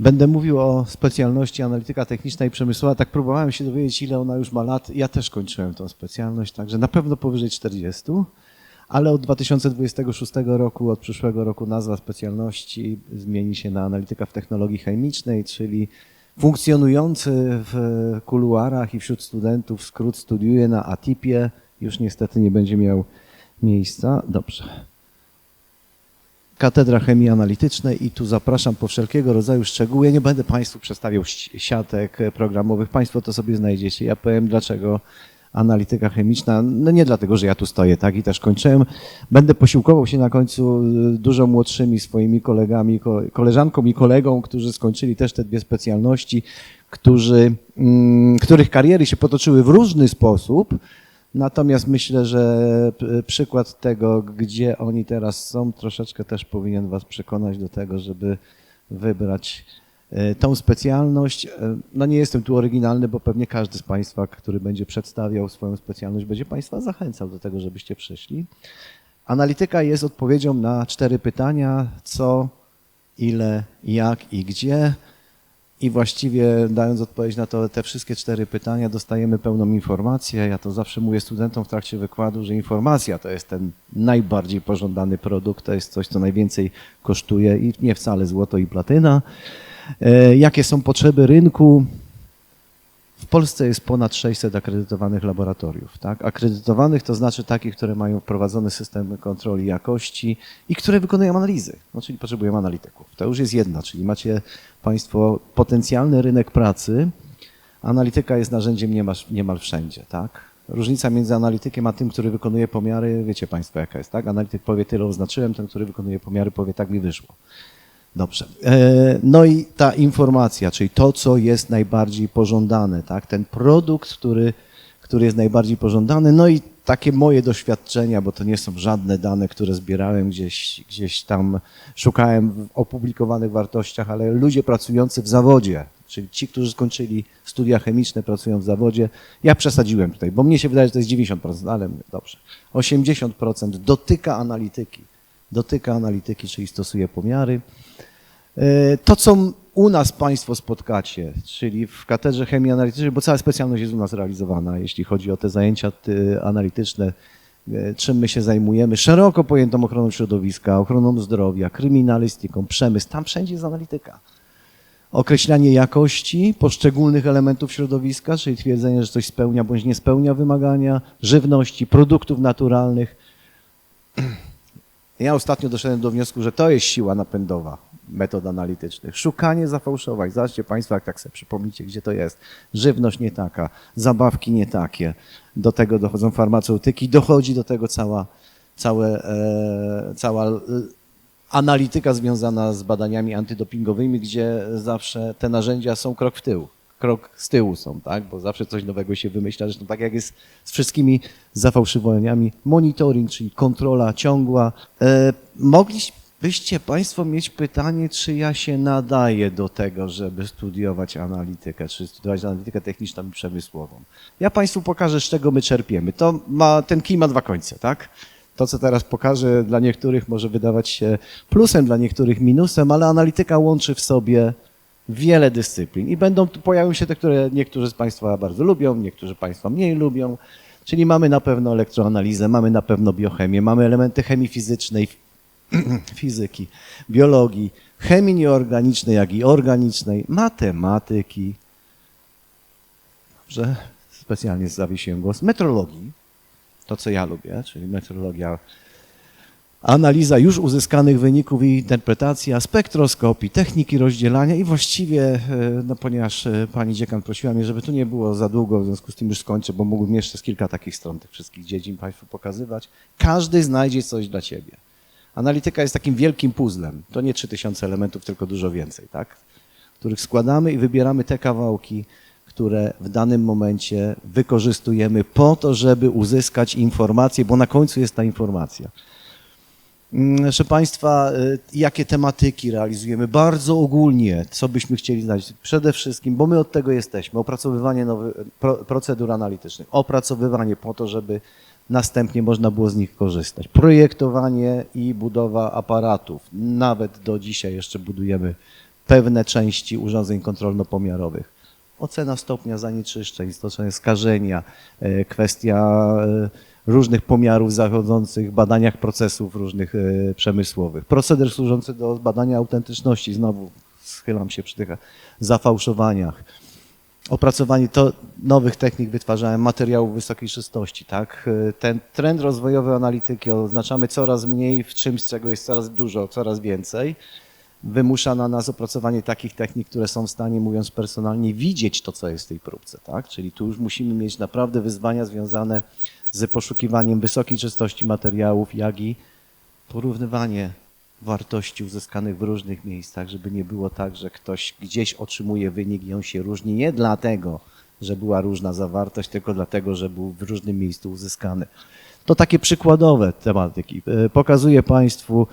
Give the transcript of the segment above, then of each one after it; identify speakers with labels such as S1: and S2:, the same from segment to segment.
S1: Będę mówił o specjalności analityka techniczna i przemysłowa. Tak próbowałem się dowiedzieć, ile ona już ma lat. Ja też kończyłem tą specjalność, także na pewno powyżej 40, ale od 2026 roku, od przyszłego roku nazwa specjalności zmieni się na analityka w technologii chemicznej, czyli funkcjonujący w kuluarach i wśród studentów skrót studiuje na ATIP-ie. Już niestety nie będzie miał miejsca. Dobrze. Katedra Chemii Analitycznej i tu zapraszam po wszelkiego rodzaju szczegóły. Ja nie będę Państwu przedstawiał siatek e, programowych, Państwo to sobie znajdziecie. Ja powiem dlaczego analityka chemiczna, no nie dlatego, że ja tu stoję, tak, i też kończyłem. Będę posiłkował się na końcu e, dużo młodszymi swoimi kolegami, ko- koleżanką i kolegą, którzy skończyli też te dwie specjalności, którzy, mm, których kariery się potoczyły w różny sposób, Natomiast myślę, że przykład tego, gdzie oni teraz są, troszeczkę też powinien Was przekonać do tego, żeby wybrać e, tą specjalność. E, No nie jestem tu oryginalny, bo pewnie każdy z Państwa, który będzie przedstawiał swoją specjalność, będzie Państwa zachęcał do tego, żebyście przyszli. Analityka jest odpowiedzią na cztery pytania: co, ile, jak i gdzie. I właściwie dając odpowiedź na to, te wszystkie cztery pytania, dostajemy pełną informację. Ja to zawsze mówię studentom w trakcie wykładu, że informacja to jest ten najbardziej pożądany produkt, to jest coś, co najwięcej kosztuje i nie wcale złoto i platyna. E, Jakie są potrzeby rynku? W Polsce jest ponad 600 akredytowanych laboratoriów. Tak? Akredytowanych to znaczy takich, które mają wprowadzony system kontroli jakości i które wykonują analizy, no, czyli potrzebują analityków. To już jest jedna, czyli macie Państwo potencjalny rynek pracy. Analityka jest narzędziem niemal, niemal wszędzie. Tak? Różnica między analitykiem a tym, który wykonuje pomiary, wiecie Państwo jaka jest. Tak? Analityk powie tyle oznaczyłem, ten, który wykonuje pomiary powie tak mi wyszło. Dobrze. E, No i ta informacja, czyli to, co jest najbardziej pożądane, tak? ten produkt, który, który jest najbardziej pożądany, no i takie moje doświadczenia, bo to nie są żadne dane, które zbierałem gdzieś, gdzieś tam, szukałem w opublikowanych wartościach, ale ludzie pracujący w zawodzie, czyli ci, którzy skończyli studia chemiczne, pracują w zawodzie, ja przesadziłem tutaj, bo mnie się wydaje, że to jest 90%, ale dobrze, 80% dotyka analityki, dotyka analityki, czyli stosuje pomiary. E, To, co u nas Państwo spotkacie, czyli w katedrze chemii analitycznej, bo cała specjalność jest u nas realizowana, jeśli chodzi o te zajęcia ty, analityczne, e, czym my się zajmujemy, szeroko pojętą ochroną środowiska, ochroną zdrowia, kryminalistyką, przemysł, tam wszędzie jest analityka. Określanie jakości poszczególnych elementów środowiska, czyli twierdzenie, że coś spełnia bądź nie spełnia wymagania, żywności, produktów naturalnych. Ja ostatnio doszedłem do wniosku, że to jest siła napędowa metod analitycznych. Szukanie zafałszowań. Zobaczcie Państwo, jak tak sobie przypomnicie, gdzie to jest. Żywność nie taka, zabawki nie takie. Do tego dochodzą farmaceutyki, dochodzi do tego cała, całe, e, cała e, analityka związana z badaniami antydopingowymi, gdzie zawsze te narzędzia są krok w tył. Krok z tyłu są, tak? Bo zawsze coś nowego się wymyśla. Zresztą tak jak jest z wszystkimi zafałszywaniami. Monitoring, czyli kontrola ciągła. E, moglibyście Państwo mieć pytanie, czy ja się nadaję do tego, żeby studiować analitykę, czy studiować analitykę techniczną i przemysłową. Ja Państwu pokażę, z czego my czerpiemy. To ma, ten kij ma dwa końce, tak? To, co teraz pokażę, dla niektórych może wydawać się plusem, dla niektórych minusem, ale analityka łączy w sobie wiele dyscyplin i będą pojawią się te, które niektórzy z Państwa bardzo lubią, niektórzy Państwa mniej lubią. Czyli mamy na pewno elektroanalizę, mamy na pewno biochemię, mamy elementy chemii fizycznej, fizyki, biologii, chemii nieorganicznej, jak i organicznej, matematyki. Dobrze, specjalnie zawiesiłem głos. Metrologii, to co ja lubię, czyli metrologia analiza już uzyskanych wyników i interpretacja, spektroskopii, techniki rozdzielania i właściwie, e, no ponieważ e, pani dziekan prosiła mnie, żeby tu nie było za długo, w związku z tym już skończę, bo mógłbym jeszcze z kilka takich stron tych wszystkich dziedzin Państwu pokazywać. Każdy znajdzie coś dla Ciebie. Analityka jest takim wielkim puzzlem. To nie 3000 elementów, tylko dużo więcej, tak? Których składamy i wybieramy te kawałki, które w danym momencie wykorzystujemy po to, żeby uzyskać informację, bo na końcu jest ta informacja. Mm, Proszę Państwa, y, jakie tematyki realizujemy? Bardzo ogólnie, co byśmy chcieli znać? Przede wszystkim, bo my od tego jesteśmy, opracowywanie nowych pro, procedur analitycznych, opracowywanie po to, żeby następnie można było z nich korzystać. Projektowanie i budowa aparatów. Nawet do dzisiaj jeszcze budujemy pewne części urządzeń kontrolno-pomiarowych. Ocena stopnia zanieczyszczeń, stoczenia skażenia, e, kwestia e, różnych pomiarów zachodzących, badaniach procesów różnych e, przemysłowych. Proceder służący do badania autentyczności, znowu schylam się przy tych zafałszowaniach. Opracowanie to nowych technik wytwarzania materiałów wysokiej czystości, tak? Ten trend rozwojowy analityki oznaczamy coraz mniej w czymś, czego jest coraz dużo, coraz więcej. Wymusza na nas opracowanie takich technik, które są w stanie, mówiąc personalnie, widzieć to, co jest w tej próbce, tak? Czyli tu już musimy mieć naprawdę wyzwania związane z poszukiwaniem wysokiej czystości materiałów, jak i porównywanie wartości uzyskanych w różnych miejscach, żeby nie było tak, że ktoś gdzieś otrzymuje wynik i on się różni nie dlatego, że była różna zawartość, tylko dlatego, że był w różnym miejscu uzyskany. To takie przykładowe tematyki. E, pokazuję Państwu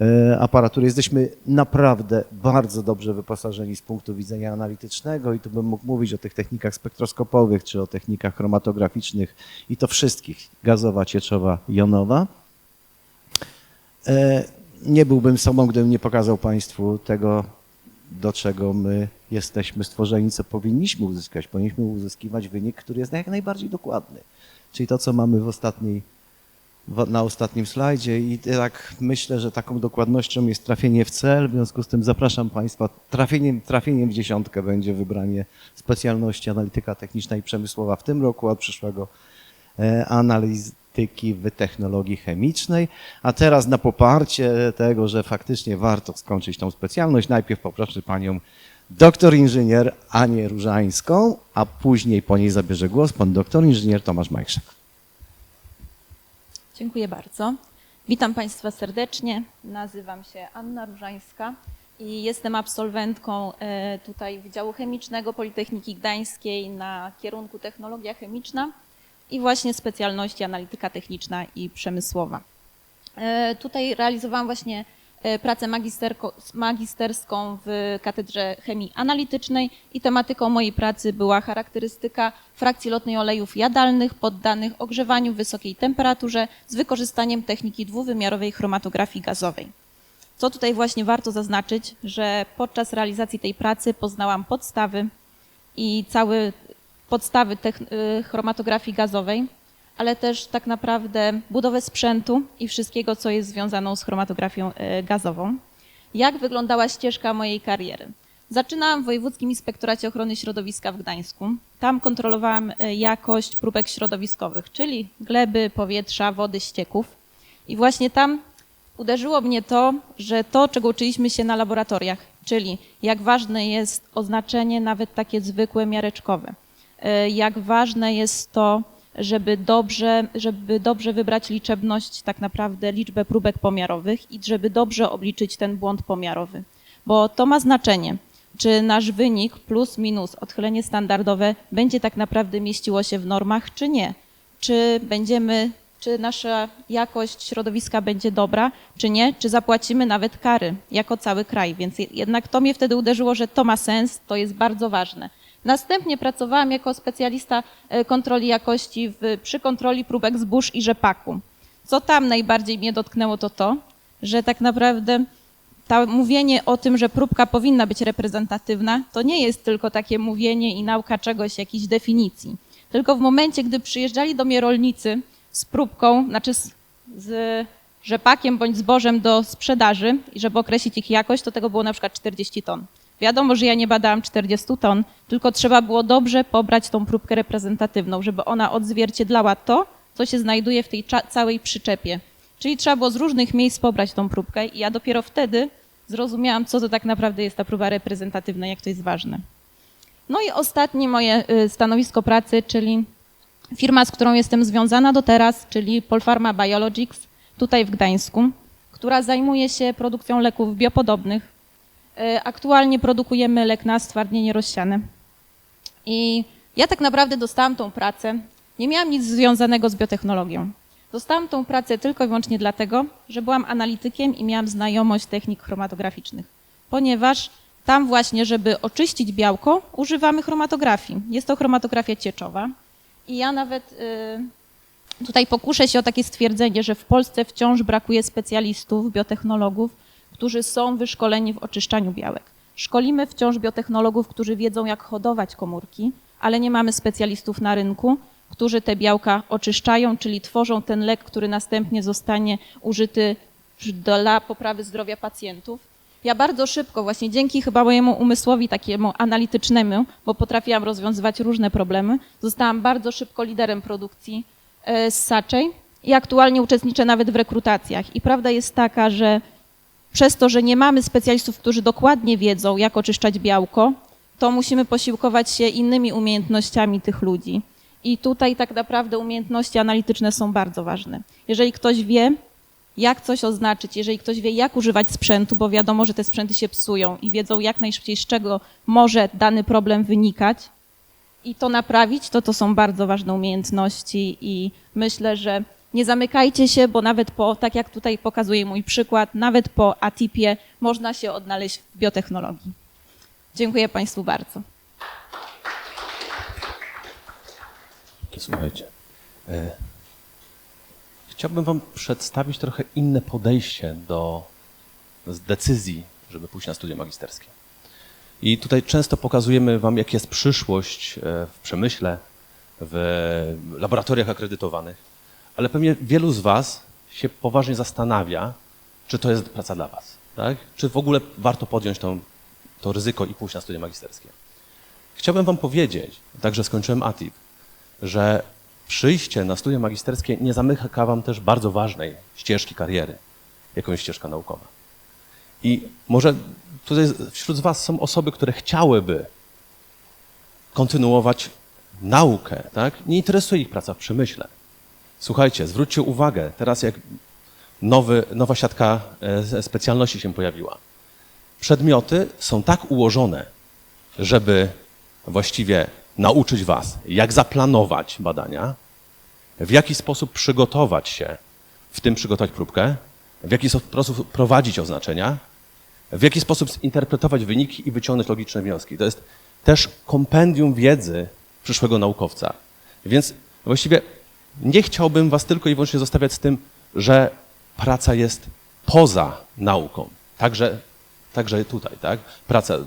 S1: e, aparatury. Jesteśmy naprawdę bardzo dobrze wyposażeni z punktu widzenia analitycznego i tu bym mógł mówić o tych technikach spektroskopowych czy o technikach chromatograficznych i to wszystkich, gazowa, cieczowa, jonowa. Nie byłbym sobą, gdybym nie pokazał Państwu tego, do czego my jesteśmy stworzeni, co powinniśmy uzyskać. Powinniśmy uzyskiwać wynik, który jest jak najbardziej dokładny. Czyli to, co mamy w ostatniej, na ostatnim slajdzie i tak myślę, że taką dokładnością jest trafienie w cel, w związku z tym zapraszam Państwa, trafieniem, trafieniem w dziesiątkę będzie wybranie specjalności analityka techniczna i przemysłowa w tym roku, a od przyszłego e, analiz, praktyki w technologii chemicznej. A teraz na poparcie tego, że faktycznie warto skończyć tą specjalność, najpierw poproszę panią doktor inżynier Anię Różańską, a później po niej zabierze głos pan doktor inżynier Tomasz Majszek.
S2: Dziękuję bardzo. Witam Państwa serdecznie. Nazywam się Anna Różańska i jestem absolwentką e, tutaj Wydziału Chemicznego Politechniki Gdańskiej na kierunku Technologia Chemiczna i właśnie specjalności analityka techniczna i przemysłowa. E, tutaj realizowałam właśnie e, pracę magisterską w Katedrze Chemii Analitycznej i tematyką mojej pracy była charakterystyka frakcji lotnej olejów jadalnych poddanych ogrzewaniu w wysokiej temperaturze z wykorzystaniem techniki dwuwymiarowej chromatografii gazowej. Co tutaj właśnie warto zaznaczyć, że podczas realizacji tej pracy poznałam podstawy i cały podstawy y, chromatografii gazowej, ale też tak naprawdę budowę sprzętu i wszystkiego, co jest związaną z chromatografią y, gazową. Jak wyglądała ścieżka mojej kariery? Zaczynałam w Wojewódzkim Inspektoracie Ochrony Środowiska w Gdańsku. Tam kontrolowałam y, jakość próbek środowiskowych, czyli gleby, powietrza, wody, ścieków. I właśnie tam uderzyło mnie to, że to, czego uczyliśmy się na laboratoriach, czyli jak ważne jest oznaczenie nawet takie zwykłe miareczkowe jak ważne jest to, żeby dobrze, żeby dobrze wybrać liczebność, tak naprawdę liczbę próbek pomiarowych i żeby dobrze obliczyć ten błąd pomiarowy. Bo to ma znaczenie, czy nasz wynik plus minus odchylenie standardowe będzie tak naprawdę mieściło się w normach, czy nie. Czy będziemy, czy nasza jakość środowiska będzie dobra, czy nie, czy zapłacimy nawet kary jako cały kraj. Więc jednak to mnie wtedy uderzyło, że to ma sens, to jest bardzo ważne. Następnie pracowałam jako specjalista e, kontroli jakości w, przy kontroli próbek zbóż i rzepaku. Co tam najbardziej mnie dotknęło, to to, że tak naprawdę to mówienie o tym, że próbka powinna być reprezentatywna, to nie jest tylko takie mówienie i nauka czegoś, jakiejś definicji. Tylko w momencie, gdy przyjeżdżali do mnie rolnicy z próbką, znaczy z, z rzepakiem bądź zbożem do sprzedaży i żeby określić ich jakość, to tego było na przykład 40 ton. Wiadomo, że ja nie badałam 40 ton, tylko trzeba było dobrze pobrać tą próbkę reprezentatywną, żeby ona odzwierciedlała to, co się znajduje w tej całej przyczepie. Czyli trzeba było z różnych miejsc pobrać tą próbkę i ja dopiero wtedy zrozumiałam, co to tak naprawdę jest ta próba reprezentatywna, jak to jest ważne. No i ostatnie moje y, stanowisko pracy, czyli firma, z którą jestem związana do teraz, czyli Polpharma Biologics, tutaj w Gdańsku, która zajmuje się produkcją leków biopodobnych, aktualnie produkujemy lek na stwardnienie rozsiane. I ja tak naprawdę dostałam tą pracę, nie miałam nic związanego z biotechnologią. Dostałam tą pracę tylko i wyłącznie dlatego, że byłam analitykiem i miałam znajomość technik chromatograficznych, ponieważ tam właśnie, żeby oczyścić białko, używamy chromatografii. Jest to chromatografia cieczowa. I ja nawet y, tutaj pokuszę się o takie stwierdzenie, że w Polsce wciąż brakuje specjalistów, biotechnologów, którzy są wyszkoleni w oczyszczaniu białek. Szkolimy wciąż biotechnologów, którzy wiedzą, jak hodować komórki, ale nie mamy specjalistów na rynku, którzy te białka oczyszczają, czyli tworzą ten lek, który następnie zostanie użyty dla poprawy zdrowia pacjentów. Ja bardzo szybko, właśnie dzięki chyba mojemu umysłowi takiemu analitycznemu, bo potrafiłam rozwiązywać różne problemy, zostałam bardzo szybko liderem produkcji e, z Saczej i aktualnie uczestniczę nawet w rekrutacjach. I prawda jest taka, że przez to, że nie mamy specjalistów, którzy dokładnie wiedzą, jak oczyszczać białko, to musimy posiłkować się innymi umiejętnościami tych ludzi. I tutaj tak naprawdę umiejętności analityczne są bardzo ważne. Jeżeli ktoś wie, jak coś oznaczyć, jeżeli ktoś wie, jak używać sprzętu, bo wiadomo, że te sprzęty się psują i wiedzą jak najszybciej, z czego może dany problem wynikać i to naprawić, to to są bardzo ważne umiejętności i myślę, że nie zamykajcie się, bo nawet po, tak jak tutaj pokazuje mój przykład, nawet po ATIP-ie można się odnaleźć w biotechnologii. Dziękuję Państwu bardzo.
S3: Słuchajcie, e, chciałbym Wam przedstawić trochę inne podejście do decyzji, żeby pójść na studia magisterskie. I tutaj często pokazujemy Wam, jak jest przyszłość e, w przemyśle, w laboratoriach akredytowanych, ale pewnie wielu z Was się poważnie zastanawia, czy to jest praca dla Was, tak? Czy w ogóle warto podjąć tą, to ryzyko i pójść na studia magisterskie. Chciałbym Wam powiedzieć, także skończyłem ATIP, że przyjście na studia magisterskie nie zamyka wam też bardzo ważnej ścieżki kariery, jaką jest ścieżka naukowa. I może tutaj wśród was są osoby, które chciałyby kontynuować naukę, tak? Nie interesuje ich praca w przemyśle. Słuchajcie, zwróćcie uwagę, teraz jak nowy, nowa siatka e, specjalności się pojawiła. Przedmioty są tak ułożone, żeby właściwie nauczyć Was, jak zaplanować badania, w jaki sposób przygotować się, w tym przygotować próbkę, w jaki sposób prowadzić oznaczenia, w jaki sposób zinterpretować wyniki i wyciągnąć logiczne wnioski. To jest też kompendium wiedzy przyszłego naukowca. Więc właściwie nie chciałbym Was tylko i wyłącznie zostawiać z tym, że praca jest poza nauką. Także, także tutaj, tak? Praca,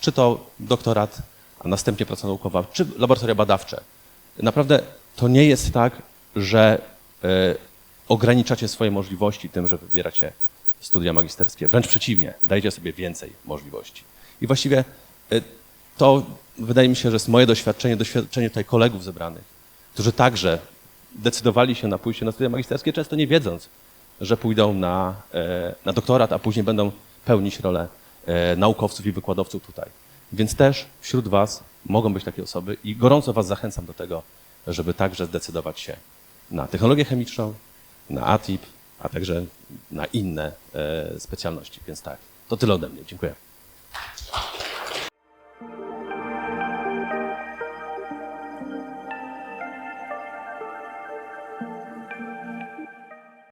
S3: czy to doktorat, a następnie praca naukowa, czy laboratoria badawcze. Naprawdę to nie jest tak, że e, ograniczacie swoje możliwości tym, że wybieracie studia magisterskie. Wręcz przeciwnie, dajcie sobie więcej możliwości. I właściwie e, to wydaje mi się, że jest moje doświadczenie, doświadczenie tutaj kolegów zebranych, którzy także decydowali się na pójście na studia magisterskie, często nie wiedząc, że pójdą na, e, na doktorat, a później będą pełnić rolę e, naukowców i wykładowców tutaj. Więc też wśród Was mogą być takie osoby i gorąco Was zachęcam do tego, żeby także zdecydować się na technologię chemiczną, na ATIP, a także na inne e, specjalności. Więc tak, to tyle ode mnie. Dziękuję.